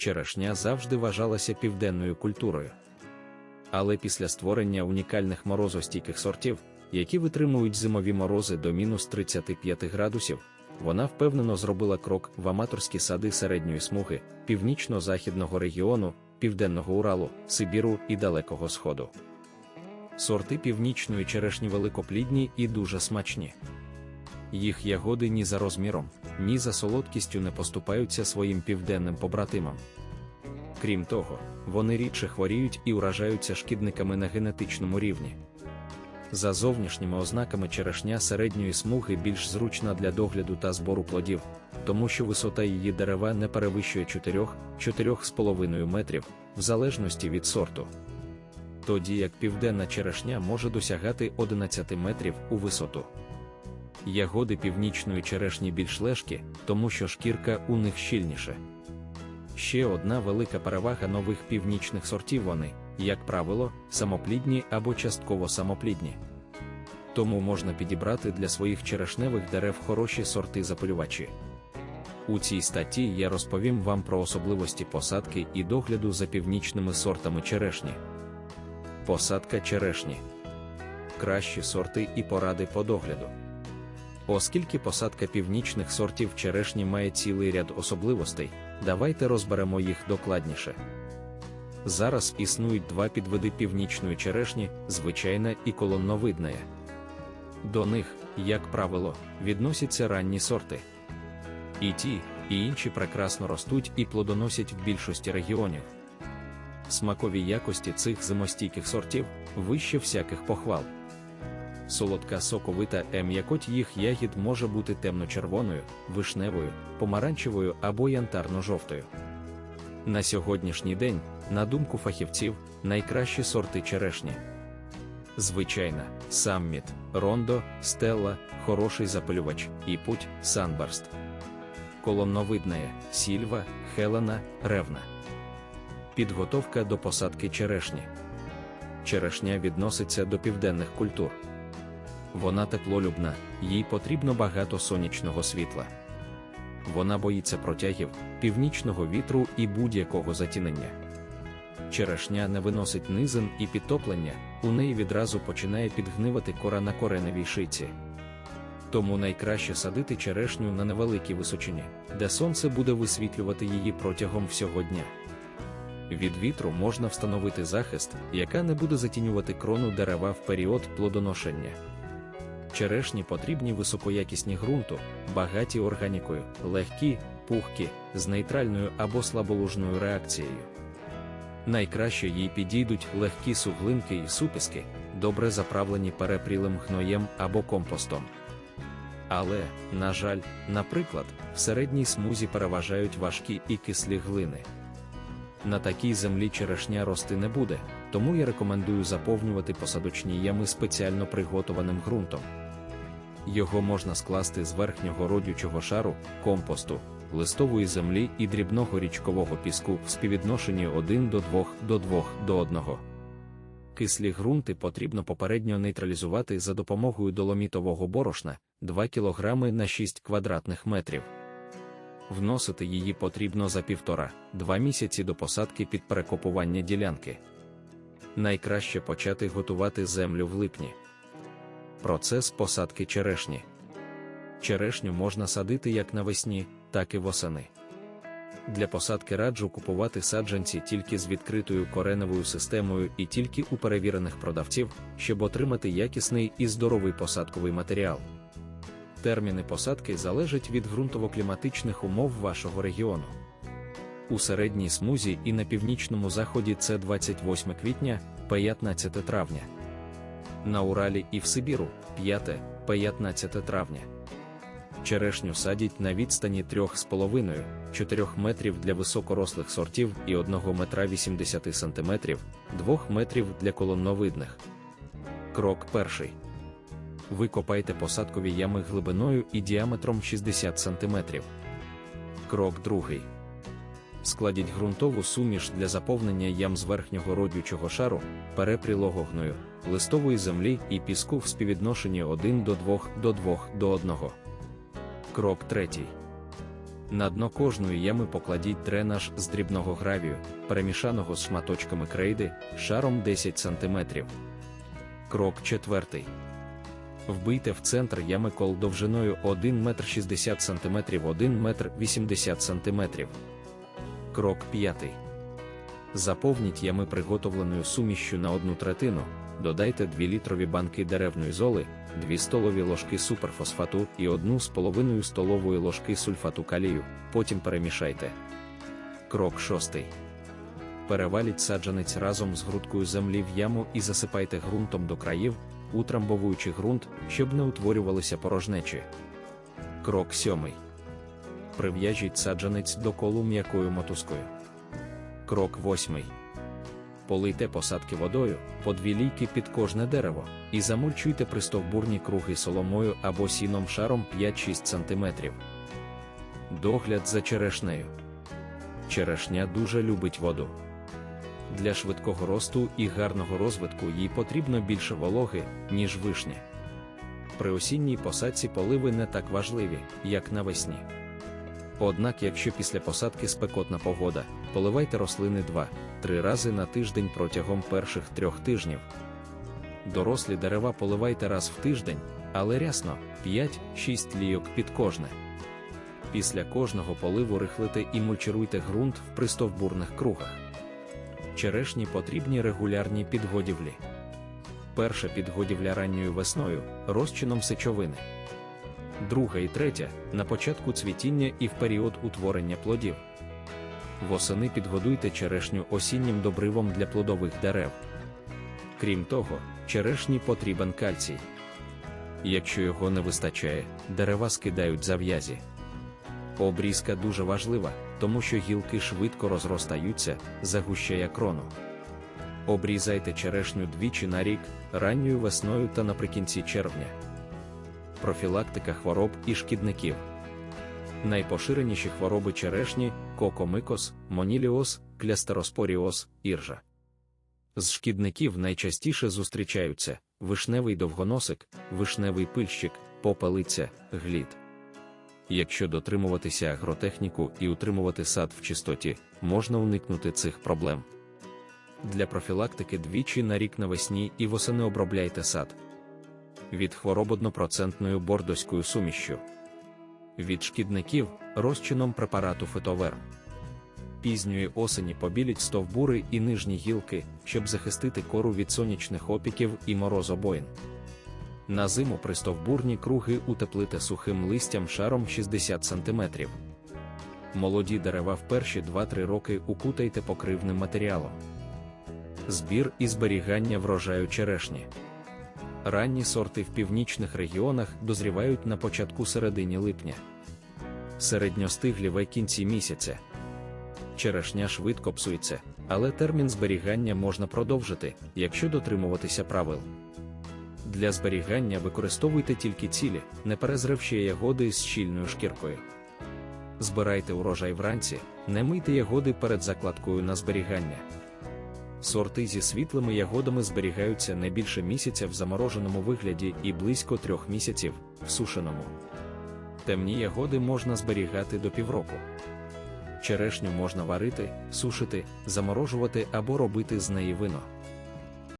черешня завжди вважалася південною культурою. Але після створення унікальних морозостійких сортів, які витримують зимові морози до мінус 35 градусів, вона впевнено зробила крок в аматорські сади середньої смуги, північно-західного регіону, Південного Уралу, Сибіру і Далекого Сходу. Сорти північної черешні великоплідні і дуже смачні. Їх ягоди ні за розміром, ні за солодкістю не поступаються своїм південним побратимам. Крім того, вони рідше хворіють і уражаються шкідниками на генетичному рівні. За зовнішніми ознаками черешня середньої смуги більш зручна для догляду та збору плодів, тому що висота її дерева не перевищує 4-4,5 метрів, в залежності від сорту. Тоді як південна черешня може досягати 11 метрів у висоту. Ягоди північної черешні більш лежкі, тому що шкірка у них щільніше. Ще одна велика перевага нових північних сортів вони, як правило, самоплідні або частково самоплідні. Тому можна підібрати для своїх черешневих дерев хороші сорти запилювачі. У цій статті я розповім вам про особливості посадки і догляду за північними сортами черешні. Посадка черешні. Кращі сорти і поради по догляду. Оскільки посадка північних сортів черешні має цілий ряд особливостей, давайте розберемо їх докладніше. Зараз існують два підвиди північної черешні, звичайна і колонновидна. До них, як правило, відносяться ранні сорти. І ті, і інші прекрасно ростуть і плодоносять в більшості регіонів. Смакові якості цих зимостійких сортів вище всяких похвал. Солодка соковита м'якоть їх ягід може бути темно-червоною, вишневою, помаранчевою або янтарно-жовтою. На сьогоднішній день, на думку фахівців, найкращі сорти черешні. Звичайна, самміт, рондо, стелла, хороший запилювач, і путь, санбарст. Колонновидная, сільва, хелена, ревна. Підготовка до посадки черешні. Черешня відноситься до південних культур. Вона теплолюбна, їй потрібно багато сонячного світла. Вона боїться протягів, північного вітру і будь-якого затінення. Черешня не виносить низин і підтоплення, у неї відразу починає підгнивати кора на кореневій шиці. Тому найкраще садити черешню на невеликій височині, де сонце буде висвітлювати її протягом всього дня. Від вітру можна встановити захист, яка не буде затінювати крону дерева в період плодоношення. Черешні потрібні високоякісні ґрунту, багаті органікою, легкі, пухкі, з нейтральною або слаболужною реакцією. Найкраще їй підійдуть легкі суглинки і суписки, добре заправлені перепрілим гноєм або компостом. Але, на жаль, наприклад, в середній смузі переважають важкі і кислі глини. На такій землі черешня рости не буде, тому я рекомендую заповнювати посадочні ями спеціально приготованим ґрунтом. Його можна скласти з верхнього родючого шару, компосту, листової землі і дрібного річкового піску в співвідношенні 1 до 2 до 2 до 1. Кислі ґрунти потрібно попередньо нейтралізувати за допомогою доломітового борошна 2 кг на 6 квадратних метрів. Вносити її потрібно за півтора-два місяці до посадки під перекопування ділянки. Найкраще почати готувати землю в липні. Процес посадки черешні. Черешню можна садити як навесні, так і восени. Для посадки раджу купувати саджанці тільки з відкритою кореневою системою і тільки у перевірених продавців, щоб отримати якісний і здоровий посадковий матеріал. Терміни посадки залежать від ґрунтово-кліматичних умов вашого регіону. У середній смузі і на північному заході це 28 квітня, 15 травня. На Уралі і в Сибіру 5-15 травня. Черешню садять на відстані 3,5-4 метрів для високорослих сортів і 1 метра 80 см, 2 метрів для колонновидних. Крок перший. Викопайте посадкові ями глибиною і діаметром 60 см. Крок другий. Складіть ґрунтову суміш для заповнення ям з верхнього родючого шару, перепрілого листової землі і піску в співвідношенні 1 до 2 до 2 до 1. Крок третій. На дно кожної ями покладіть дренаж з дрібного гравію, перемішаного з шматочками крейди, шаром 10 см. Крок 4. Вбийте в центр ями кол довжиною 1 метр 60 см 1 метр 80 см. Крок 5. Заповніть ями приготовленою сумішшю на одну третину, додайте 2 літрові банки деревної золи, 2 столові ложки суперфосфату і 1,5 столової ложки сульфату калію, потім перемішайте. Крок 6. Переваліть саджанець разом з грудкою землі в яму і засипайте ґрунтом до країв, утрамбовуючи ґрунт, щоб не утворювалися порожнечі. Крок 7. Прив'яжіть саджанець до колу м'якою мотузкою. Крок 8. Полийте посадки водою, по дві лійки під кожне дерево, і замульчуйте пристовбурні круги соломою або сіном шаром 5-6 см. Догляд за черешнею. Черешня дуже любить воду. Для швидкого росту і гарного розвитку їй потрібно більше вологи, ніж вишні. При осінній посадці поливи не так важливі, як навесні. Однак, якщо після посадки спекотна погода, поливайте рослини 2-3 рази на тиждень протягом перших трьох тижнів. Дорослі дерева поливайте раз в тиждень, але рясно 5-6 лійок під кожне. Після кожного поливу рихлите і мульчируйте ґрунт в пристовбурних кругах. Черешні потрібні регулярні підгодівлі. Перша підгодівля ранньою весною розчином сечовини. Друга і третя на початку цвітіння і в період утворення плодів. Восени підгодуйте черешню осіннім добривом для плодових дерев. Крім того, черешні потрібен кальцій. Якщо його не вистачає, дерева скидають зав'язі. Обрізка дуже важлива, тому що гілки швидко розростаються, загущає крону. Обрізайте черешню двічі на рік, ранньою весною та наприкінці червня. Профілактика хвороб і шкідників. Найпоширеніші хвороби черешні кокомикос, моніліоз, клястероспоріоз, іржа. З шкідників найчастіше зустрічаються вишневий довгоносик, вишневий пильщик, попелиця, глід. Якщо дотримуватися агротехніку і утримувати сад в чистоті, можна уникнути цих проблем. Для профілактики двічі на рік навесні і восени обробляйте сад. Від хвороб однопроцентною бордоською сумішшю. Від шкідників розчином препарату фитовер. Пізньої осені побіліть стовбури і нижні гілки, щоб захистити кору від сонячних опіків і морозобоїн. На зиму пристовбурні круги утеплите сухим листям шаром 60 см. Молоді дерева в перші 2-3 роки укутайте покривним матеріалом. Збір і зберігання врожаю черешні. Ранні сорти в північних регіонах дозрівають на початку середині липня. Середньостиглі в кінці місяця. Черешня швидко псується, але термін зберігання можна продовжити, якщо дотримуватися правил. Для зберігання використовуйте тільки цілі, неперезривші ягоди з щільною шкіркою. Збирайте урожай вранці, не мийте ягоди перед закладкою на зберігання. Сорти зі світлими ягодами зберігаються не більше місяця в замороженому вигляді і близько трьох місяців в сушеному. Темні ягоди можна зберігати до півроку. Черешню можна варити, сушити, заморожувати або робити з неї вино.